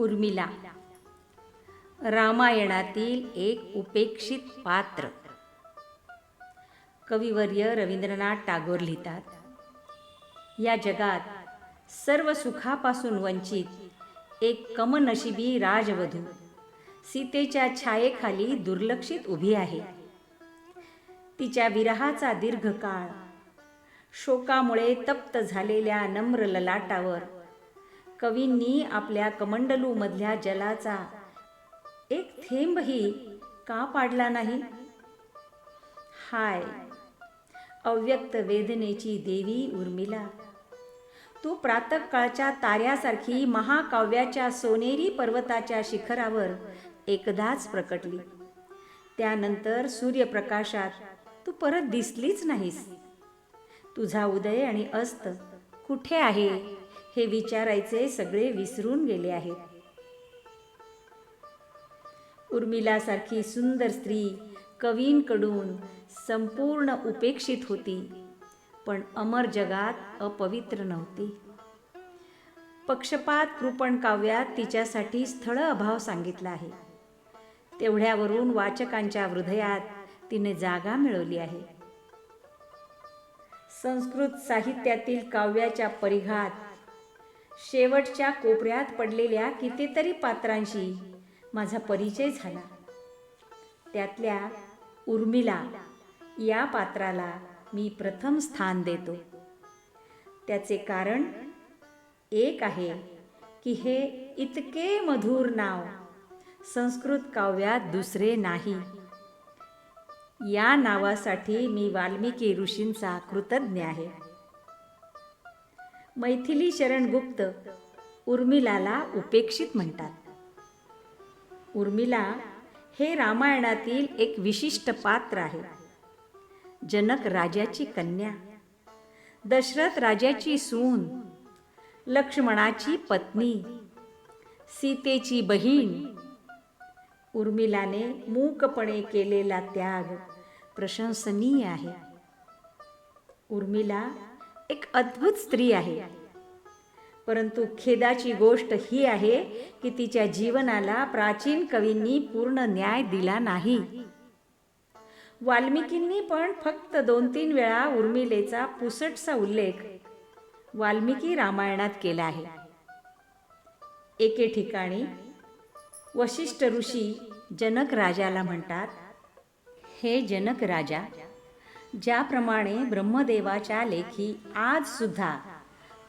उर्मिला. रामायणातील एक उपेक्षित पात्र. कविवर्य रवींद्रनाथ टागोर लिहितात या जगात सर्व सुखापासून वंचित एक कमनशिबी राजवधू सीतेच्या छायेखाली दुर्लक्षित उभी आहे. तिच्या विरहाचा दीर्घकाळ शोकामुळे तप्त झालेल्या नम्र ललाटावर कवींनी आपल्या कमंडलूमधल्या जलाचा एक थेंबही का पाडला नाही? हाय अव्यक्त वेदनेची देवी उर्मिला. तू प्रातकाळच्या ताऱ्यासारखी महाकाव्याच्या सोनेरी पर्वताच्या शिखरावर एकदाच प्रकटली. त्यानंतर सूर्यप्रकाशात तू परत दिसलीच नाहीस. तुझा उदय आणि अस्त कुठे आहे? हे विचारायचे सगळे विसरून गेले आहेत. उर्मिलासारखी सुंदर स्त्री कवींकडून संपूर्ण उपेक्षित होती पण अमर जगात अपवित्र नव्हती. पक्षपात कृपण काव्यात तिच्यासाठी स्थळ अभाव सांगितला आहे. तेवढ्यावरून वाचकांच्या हृदयात तिने जागा मिळवली आहे. संस्कृत साहित्यातील काव्याच्या परिघात शेवटच्या कोपऱ्यात पडलेल्या कितीतरी पात्रांशी माझा परिचय झाला. त्यातल्या उर्मिला या पात्राला मी प्रथम स्थान देतो. त्याचे कारण एक आहे की हे इतके मधुर नाव संस्कृत काव्यात दुसरे नाही. या नावासाठी मी वाल्मिकी ऋषींचा कृतज्ञ आहे. मैथिली शरण गुप्त उर्मिलाला उपेक्षित म्हणतात. उर्मिला हे रामायणातील एक विशिष्ट पात्र आहे. जनक राजाची कन्या दशरथ राजाची सून लक्ष्मणाची पत्नी सीतेची बहीण उर्मिलाने मूकपणे केलेला त्याग प्रशंसनीय आहे. उर्मिला एक अद्भुत स्त्री आहे. परंतु खेदाची गोष्ट ही आहे की तिच्या जीवनाला प्राचीन कवींनी पूर्ण न्याय दिला नाही. वाल्मिकींनी पण फक्त दोन तीन वेळा उर्मिलेचा पुसटचा उल्लेख वाल्मिकी रामायणात केला आहे. एके ठिकाणी वशिष्ठ ऋषी जनक राजाला म्हणतात हे जनक राजा ज्याप्रमाणे ब्रह्मदेवाच्या लेखी आज सुद्धा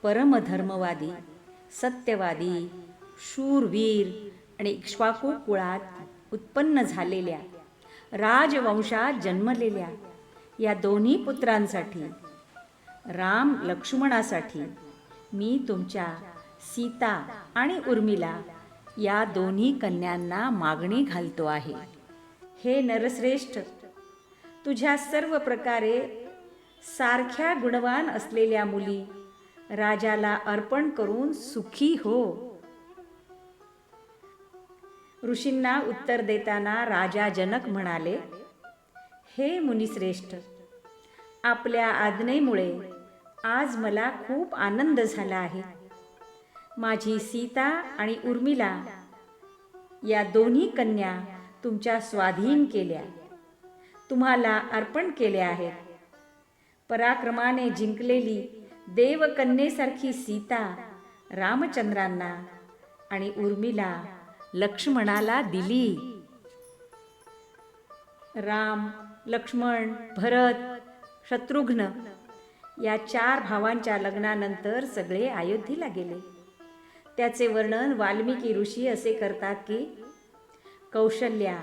परमधर्मवादी सत्यवादी शूरवीर आणि इक्ष्वाकू कुळात उत्पन्न झालेल्या राजवंशात जन्मलेल्या या दोन्ही पुत्रांसाठी राम लक्ष्मणासाठी मी तुमच्या सीता आणि उर्मिला या दोन्ही कन्यांना मागणी घालतो आहे. हे नरश्रेष्ठ तुझ्या सर्व प्रकारे सारख्या गुणवान असलेल्या मुली राजाला अर्पण करून सुखी हो. ऋषींना उत्तर देताना राजा जनक म्हणाले हे मुनिश्रेष्ठ आपल्या आज्ञेमुळे आज मला खूप आनंद झाला आहे. माझी सीता आणि उर्मिला या दोन्ही कन्या तुमच्या स्वाधीन केल्या. तुम्हाला अर्पण केले आहेत. पराक्रमाने जिंकलेली देवकन्येसारखी सीता रामचंद्रांना आणि उर्मिला लक्ष्मणाला दिली. राम लक्ष्मण भरत शत्रुघ्न या चार भावांच्या लग्नानंतर सगळे अयोध्येला गेले. त्याचे वर्णन वाल्मिकी ऋषी असे करतात की कौशल्या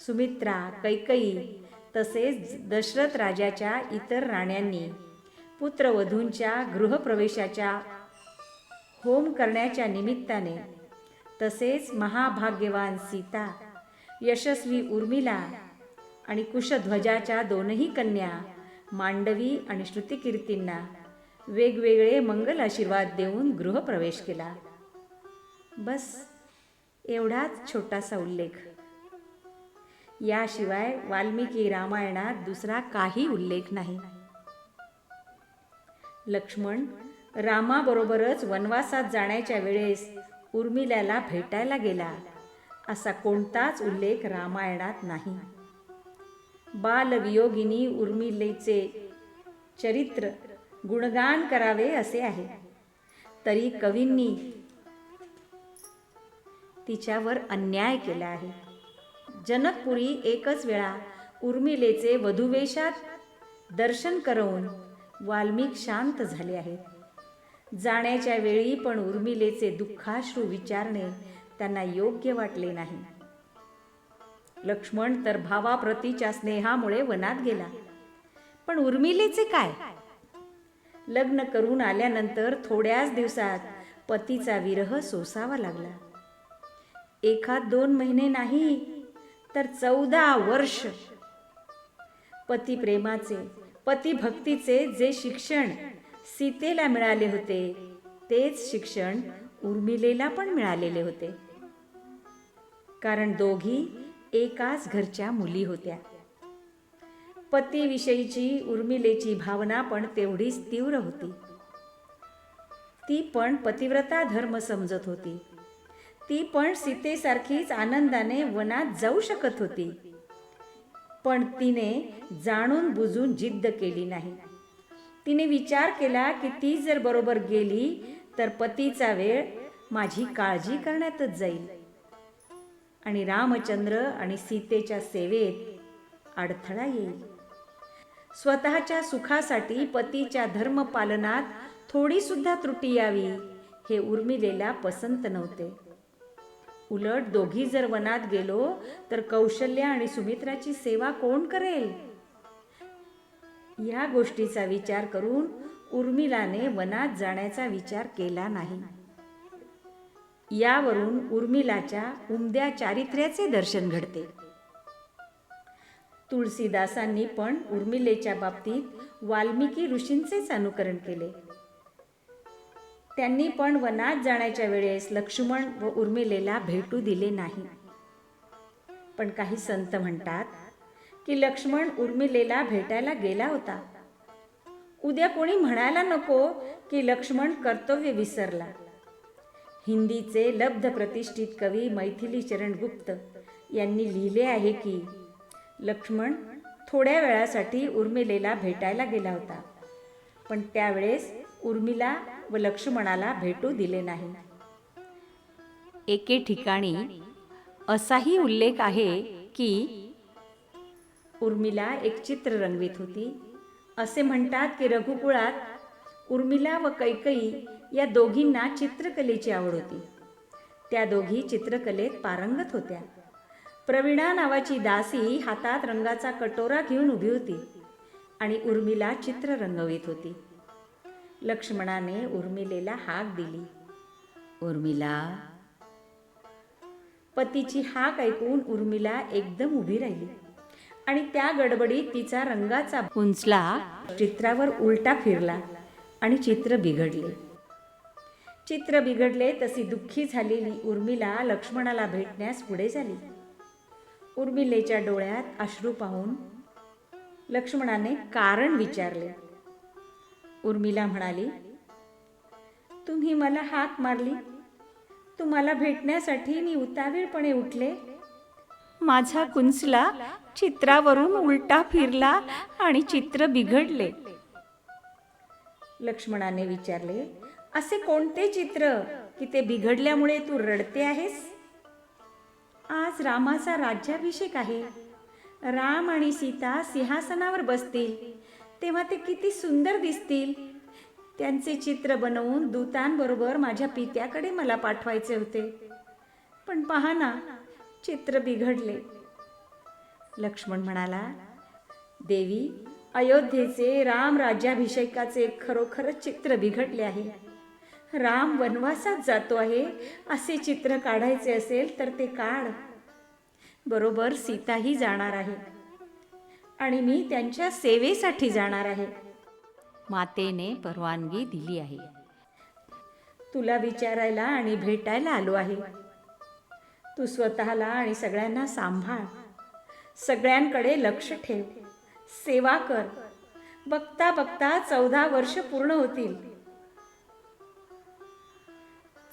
सुमित्रा कैकई तसेच दशरथ राजाच्या इतर राण्यांनी पुत्रवधूंच्या गृहप्रवेशाच्या होम करण्याच्या निमित्ताने तसेच महाभाग्यवान सीता यशस्वी उर्मिला आणि कुशध्वजाच्या दोनही कन्या मांडवी आणि श्रुतिकीर्तींना वेगवेगळे मंगल आशीर्वाद देऊन गृहप्रवेश केला. बस एवढाच छोटासा उल्लेख. याशिवाय वाल्मिकी रामायणात दुसरा काही उल्लेख नाही. लक्ष्मण रामाबरोबरच वनवासात जाण्याच्या वेळेस उर्मिल्याला भेटायला गेला. असा कोणताच उल्लेख रामायणात नाही. बालवियोगिनी उर्मिलेचे चरित्र गुणगान करावे असे आहे. तरी कवींनी तिच्यावर अन्याय केला आहे. जनकपुरी एकच वेळा उर्मिलेचे वधुवेशात दर्शन करवून वाल्मिक शांत झाले आहेत जाण्याच्या वेळी पण उर्मिलेचे दुःखाश्रू विचारणे त्यांना योग्य वाटले नाही. लक्ष्मण तर भावाप्रतीच्या स्नेहामुळे वनात गेला. पण उर्मिलेचे काय? लग्न करून आल्यानंतर थोड्याच दिवसात पतीचा विरह सोसावा लागला. एखाद दोन महिने नाही तर चौदा वर्ष. पती प्रेमाचे पती भक्तीचे जे शिक्षण सीतेला मिळाले होते तेच शिक्षण उर्मिलेला पण मिळालेले होते. कारण दोघी एकाच घरच्या मुली होत्या. पतीविषयीची उर्मिलेची भावना पण तेवढीच तीव्र होती. ती पण पतिव्रता धर्म समजत होती. ती पण सीतेसारखीच आनंदाने वनात जाऊ शकत होती. पण तिने जाणून बुजून जिद्द केली नाही. तिने विचार केला की ती जर बरोबर गेली तर पतीचा वेळ माझी काळजी करण्यातच जाईल. आणि रामचंद्र आणि सीतेच्या सेवेत अडथळा येईल. स्वतःच्या सुखासाठी पतीच्या धर्मपालनात थोडीसुद्धा त्रुटी यावी हे उर्मिलेला पसंत नव्हते. उलट दोघी जर वनात गेलो तर कौशल्य आणि सुमित्राची सेवा कोण करेल? या गोष्टीचा विचार करून उर्मिलाने वनात जाण्याचा विचार केला नाही. यावरून उर्मिलाच्या उमद्या चारित्र्याचे दर्शन घडते. तुळसीदासांनी पण उर्मिलेच्या बाबतीत वाल्मिकी ऋषींचेच अनुकरण केले. त्यांनी पण वनात जाण्याच्या वेळेस लक्ष्मण व उर्मिलेला भेटू दिले नाही. पण काही संत म्हणतात की लक्ष्मण उर्मिलेला भेटायला गेला होता. उद्या कोणी म्हणायला नको की लक्ष्मण कर्तव्य विसरला. हिंदीचे लब्ध प्रतिष्ठित कवी मैथिली चरण गुप्त यांनी लिहिले आहे की लक्ष्मण थोड्या वेळासाठी उर्मिलेला भेटायला गेला होता. पण त्यावेळेस उर्मिला व लक्ष्मणाला भेटू दिले नाही. एके ठिकाणी असाही उल्लेख आहे की उर्मिला एक चित्र रंगवीत होती. असे म्हणतात की रघुकुळात उर्मिला व कैकई या दोघींना चित्रकलेची आवड होती. त्या दोघी चित्रकलेत पारंगत होत्या. प्रवीणा नावाची दासी हातात रंगाचा कटोरा घेऊन उभी होती आणि उर्मिला चित्र रंगवीत होती. लक्ष्मणाने उर्मिलेला हाक दिली. उर्मिला. पतीची हाक ऐकून उर्मिला एकदम उभी राहिली आणि त्या गडबडीत तिचा रंगाचा उंचला चित्रावर उलटा फिरला आणि चित्र बिघडले. चित्र बिघडले तशी दुःखी झालेली उर्मिला लक्ष्मणाला भेटण्यास पुढे झाली. उर्मिलेच्या डोळ्यात अश्रू पाहून लक्ष्मणाने कारण विचारले. उर्मिला म्हणाली तुम्ही मला हाक मारली. तुम्हाला भेटण्यासाठी मी उतावीळपणे उठले. माझा कुंचला चित्रावरून उलटा फिरला आणि चित्र बिघडले. लक्ष्मणाने विचारले असे कोणते चित्र की ते बिघडल्यामुळे तू रडते आहेस? आज रामाचा राज्याभिषेक आहे. राम आणि सीता सिंहासनावर बसतील. तेव्हा ते किती सुंदर दिसतील. त्यांचे चित्र बनवून दूतांबरोबर माझ्या पित्याकडे मला पाठवायचे होते. पण पहा ना चित्र बिघडले. लक्ष्मण म्हणाला देवी अयोध्येचे राम राज्याभिषेकाचे खरोखरच चित्र बिघडले आहे. राम वनवासात जातो आहे असे चित्र काढायचे असेल तर ते काढ. बरोबर सीताही जाणार आहे. आणि मी त्यांच्या सेवेसाठी जाणार आहे. मातेने परवानगी दिली आहे. तुला विचारायला आणि भेटायला आलो आहे. तू स्वतःला आणि सगळ्यांना सांभाळ. सगळ्यांकडे लक्ष ठेव. सेवा कर. बघता बघता चौदा वर्ष पूर्ण होतील.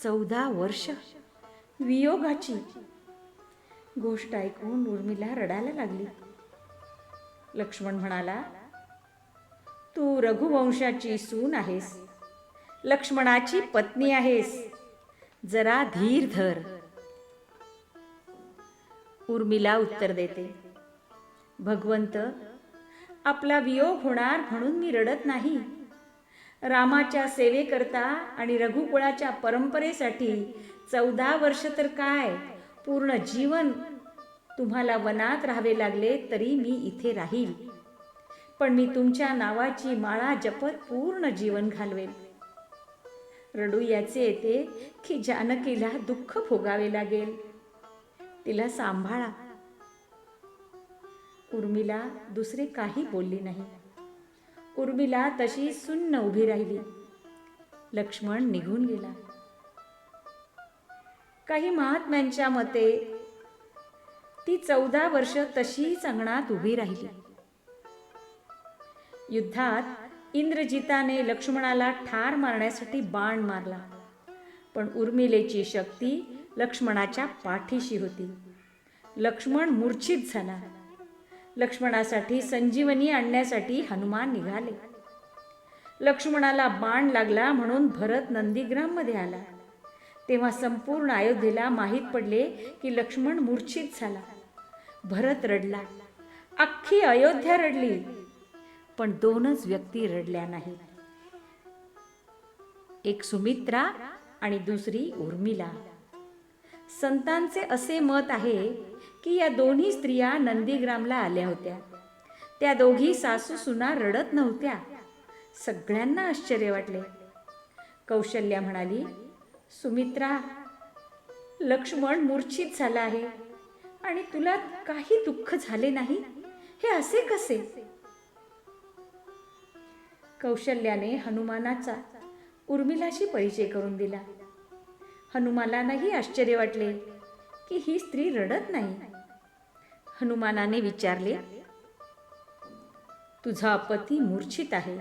चौदा वर्ष? वियोगाची. गोष्ट ऐकून उर्मिला रडायला लागली. लक्ष्मण म्हणाला तू रघुवंशाची सून आहेस. लक्ष्मणाची पत्नी आहेस. जरा धीर धर. उर्मिला उत्तर देते भगवंत आपला वियोग होणार म्हणून मी रडत नाही. रामाच्या सेवेकरता आणि रघुकुळाच्या परंपरेसाठी चौदा वर्ष तर काय पूर्ण जीवन तुम्हाला वनात राहावे लागले तरी मी इथे राहील पण मी तुमच्या नावाची माळा जपत पूर्ण जीवन घालवेल रडू याचे येते की जानकीला दुःख भोगावे लागेल. तिला सांभाळा. उर्मिला दुसरे काही बोलली नाही. उर्मिला तशी सुन्न उभी राहिली. लक्ष्मण निघून गेला. काही महात्म्यांच्या मते ती चौदा वर्ष तशीच अंगणात उभी राहिली. युद्धात इंद्रजिताने लक्ष्मणाला ठार मारण्यासाठी बाण मारला. पण उर्मिलेची शक्ती लक्ष्मणाच्या पाठीशी होती. लक्ष्मण मूर्छित झाला. लक्ष्मणासाठी संजीवनी आणण्यासाठी हनुमान निघाले. लक्ष्मणाला बाण लागला म्हणून भरत नंदीग्राममध्ये आला. तेव्हा संपूर्ण अयोध्येला माहीत पडले की लक्ष्मण मूर्छित झाला. भरत रडला. अख्खी अयोध्या रडली. पण दोनच व्यक्ती रडल्या नाहीत एक सुमित्रा आणि दुसरी उर्मिला. संतांचे असे मत आहे की या दोन्ही स्त्रिया नंदीग्रामला आल्या होत्या. त्या दोघी सासू सुना रडत नव्हत्या. सगळ्यांना आश्चर्य वाटले. कौशल्या म्हणाली सुमित्रा लक्ष्मण मूर्छित झाला आहे. आणि तुला काही दुःख झाले नाही? हे असे कसे? कौशल्याने हनुमानाचा उर्मिलाशी परिचय करून दिला. हनुमानालाही आश्चर्य वाटले की ही स्त्री रडत नाही. हनुमानाने विचारले तुझा पती मूर्छित आहे.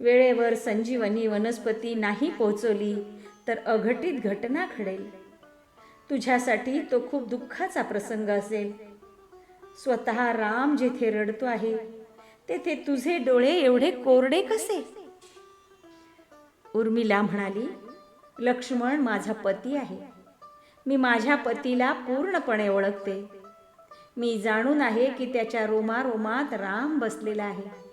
वेळेवर संजीवनी वनस्पती नाही पोहोचवली तर अघटित घटना घडेल. तुझ्यासाठी तो खूप दुःखाचा प्रसंग असेल. स्वतः राम जेथे रडतो आहे तेथे तुझे डोळे एवढे कोरडे कसे? उर्मिला म्हणाली लक्ष्मण माझा पती आहे. मी माझ्या पतीला पूर्णपणे ओळखते. मी जाणून आहे की त्याच्या रोमारोमात राम बसलेला आहे.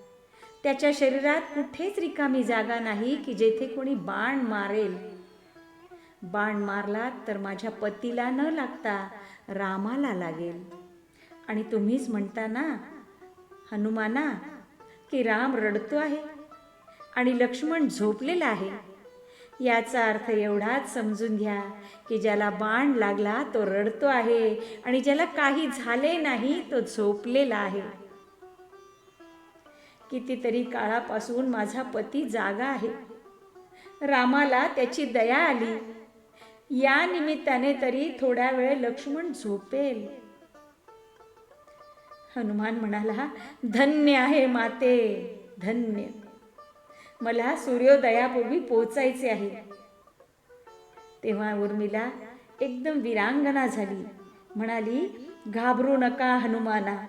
त्याच्या शरीरात कुठेच रिकामी जागा नाही की जेथे कोणी बाण मारेल. बाण मारला तर माझ्या पतीला न लागता रामाला लागेल. आणि तुम्हीच म्हणता ना हनुमाना की राम रडतो आहे आणि लक्ष्मण झोपलेला आहे. याचा अर्थ एवढाच समजून घ्या की ज्याला बाण लागला तो रडतो आहे आणि ज्याला काही झाले नाही तो झोपलेला आहे. कितीतरी काळापासून माझा पती जागा आहे. रामाला त्याची दया आली. या निमित्ताने तरी थोड्या वेळ लक्ष्मण झोपेल. हनुमान म्हणाला धन्य आहे माते धन्य. मला सूर्योदयापूर्वी पोचायचे आहे. तेव्हा उर्मिला एकदम विरांगना झाली. म्हणाली घाबरू नका हनुमाना.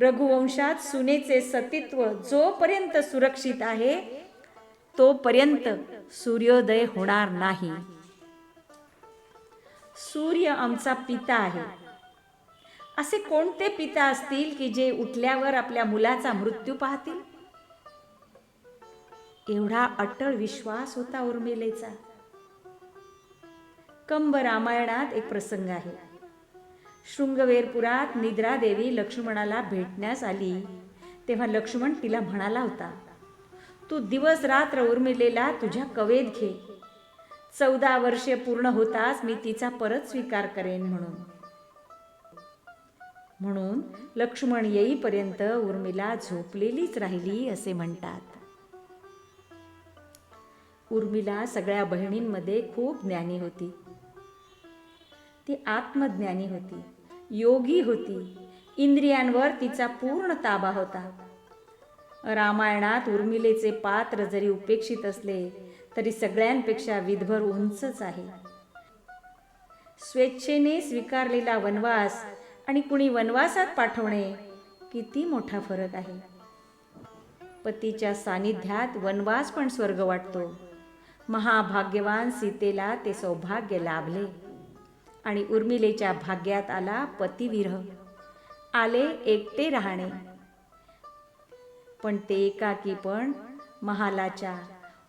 रघुवंशात सुनेचे सतीत्व जोपर्यंत सुरक्षित आहे तोपर्यंत सूर्योदय होणार नाही. सूर्य आमचा पिता आहे. असे कोणते पिता असतील की जे उठल्यावर आपल्या मुलाचा मृत्यू पाहतील? एवढा अटळ विश्वास होता उर्मिलेचा. कंब रामायणात एक प्रसंग आहे. शृंगवेरपुरात निद्रा देवी लक्ष्मणाला भेटण्यास आली तेव्हा लक्ष्मण तिला म्हणाला होता तू दिवस रात्र उर्मिलेला तुझ्या कवेत घे. चौदा वर्षे पूर्ण होताच मी तिचा परत स्वीकार करेन म्हणून. म्हणून लक्ष्मण येईपर्यंत उर्मिला झोपलेलीच राहिली असे म्हणतात. उर्मिला सगळ्या बहिणींमध्ये खूप ज्ञानी होती. ती आत्मज्ञानी होती योगी होती इंद्रियांवर तिचा पूर्ण ताबा होता. रामायणात उर्मिलेचे पात्र जरी उपेक्षित असले तरी सगळ्यांपेक्षा विधभर उंचच आहे. स्वेच्छेने स्वीकारलेला वनवास आणि कुणी वनवासात पाठवणे किती मोठा फरक आहे. पतीच्या सानिध्यात वनवास पण स्वर्ग वाटतो. महाभाग्यवान सीतेला ते सौभाग्य लाभले. आणि उर्मिलेच्या भाग्यात आला पतिविरह. आले एकटे राहणे. पण ते एकाकी पण महालाच्या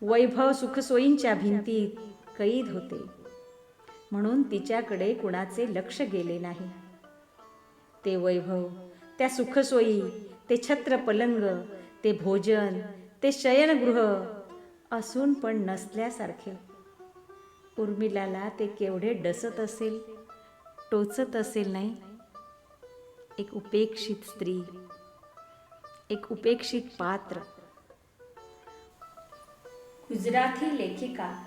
वैभव सुखसोयींच्या भिंतीत कैद होते. म्हणून तिच्याकडे कुणाचे लक्ष गेले नाही. ते वैभव त्या सुखसोयी ते छत्र पलंग ते भोजन ते शयनगृह असून पण नसल्यासारखे. उर्मिलाला ते केवढे डसत असेल टोचत असेल नाही? एक उपेक्षित स्त्री एक उपेक्षित पात्र. गुजराती लेखिका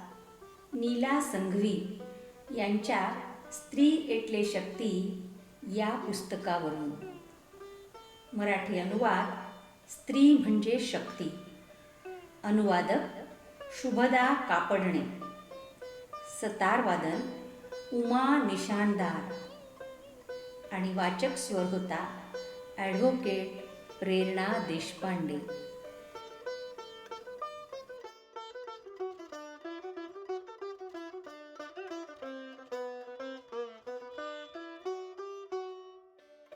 नीला संघवी यांच्या स्त्री एटले शक्ती या पुस्तकावरून. मराठी अनुवाद स्त्री म्हणजे शक्ती. अनुवादक शुभदा कापडणे. सतारवादन उमा निशाणदार आणि वाचक स्वर होता ॲडव्होकेट प्रेरणा देशपांडे.